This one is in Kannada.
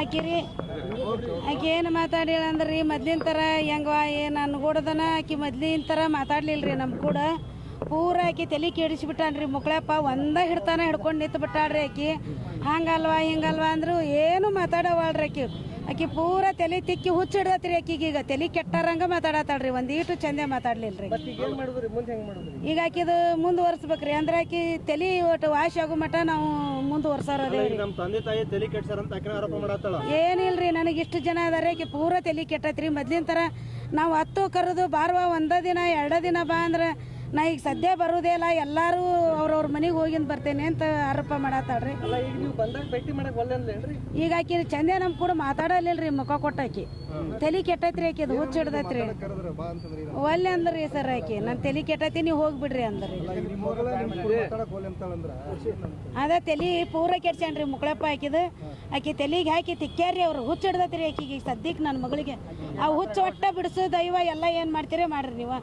ಆಕಿ ರೀ ಆಕಿ ಏನು ಮಾತಾಡಿಲ್ಲ ಅಂದ್ರೆ? ಮೊದ್ಲಿನ ಥರ ಹೆಂಗವ ಏನು ಅನ್ಗೂಡದನ ಆಕಿ ಮೊದ್ಲಿನ ಥರ ಮಾತಾಡ್ಲಿಲ್ಲ ರೀ ನಮ್ಮ ಕೂಡ. ಪೂರ ಆಕಿ ತಲೆ ಕೆಡಿಸಿಬಿಟ್ಟಾನ್ರಿ. ಮುಕ್ಳಪ್ಪ ಒಂದ ಹಿಡ್ತಾನೆ ಹಿಡ್ಕೊಂಡು ನಿಂತು ಬಿಟ್ಟಾಳ್ರಿ ಆಕಿ. ಹಂಗಲ್ವಾ ಹಿಂಗಲ್ವಾ ಅಂದ್ರು ಏನು ಮಾತಾಡವಳ್ರಿ ಆಕಿ. ಆಕಿ ಪೂರ ತಲೆ ತಿಕ್ಕಿ ಹುಚ್ಚ ಹಿಡ್ದತ್ರಿ ಆಕಿಗೆ ಈಗ. ತಲೆ ಕೆಟ್ಟಾರಂಗ ಮಾತಾಡತ್ತಾಳ್ರಿ ಒಂದೀಟು ಚಂದೆ ಮಾತಾಡ್ಲಿಲ್ರಿ ಮತ್ ಈಗ ಆಕಿದು ಮುಂದುವರ್ಸ್ಬೇಕ್ರಿ ಅಂದ್ರೆ ಆಕಿ ತಲೆ ಒಟ್ಟು ವಾಶ್ ಆಗೋ ಮಟ್ಟ ನಾವು ಮುಂದುವರ್ಸಾರ ಏನಿಲ್ರಿ ನನಗೆ ಇಷ್ಟು ಜನ ಅದಾರೆ ಆಕಿ ಪೂರ ತಲೆ ಕೆಟ್ಟತ್ರಿ. ಮೊದ್ಲಿನ ತರ ನಾವು ಹತ್ತು ಕರೆದು ಬಾರ್ವಾ ಒಂದ ದಿನ ಎರಡ ದಿನ ಬಾ ಅಂದ್ರೆ ನಾ ಈಗ ಸದ್ಯ ಬರೋದೇ ಇಲ್ಲ ಎಲ್ಲಾರು ಅವ್ರವ್ರ ಮನೆಗೆ ಹೋಗಿಂದ ಬರ್ತೇನೆ ಅಂತ ಆರೋಪ ಮಾಡತ್ತಾಳ್ರಿ. ಈಗ ಆಕಿ ಚಂದೆ ನಮ್ ಕೂಡ ಮಾತಾಡಲಿಲ್ರಿ ಮುಖ ಕೊಟ್ಟಾಕಿ. ತಲೆ ಕೆಟ್ಟೈತ್ರಿ ಆಕಿ ಅದು ಹುಚ್ಚ ಹಿಡ್ದೈತ್ರಿ. ಒಲ್ಲೆ ಅಂದ್ರಿ ಸರ್ ಆಕಿ ನಾನು ತಲೆ ಕೆಟ್ಟೈತಿ ನೀವು ಹೋಗ್ಬಿಡ್ರಿ ಅಂದ್ರಿ. ಅದ ತಲೆ ಪೂರ ಕೆಡ್ಸ್ಯಾನ್ರಿ ಮುಕ್ಳಪ್ಪ ಹಾಕಿದ ಆಕಿ ತಲೆಗೆ ಹಾಕಿ ತಿಕ್ಕ್ಯಾರಿ ಅವ್ರು ಹುಚ್ಚ ಹಿಡ್ದೈತ್ರಿ ಆಕಿಗೆ ಸದ್ಯಕ್ಕೆ ನನ್ನ ಮಗಳಿಗೆ ಆ ಹುಚ್ಚ ಒಟ್ಟ ಬಿಡಿಸು ದೈವ ಎಲ್ಲ ಏನು ಮಾಡ್ತೀರಿ ಮಾಡ್ರಿ ನೀವು.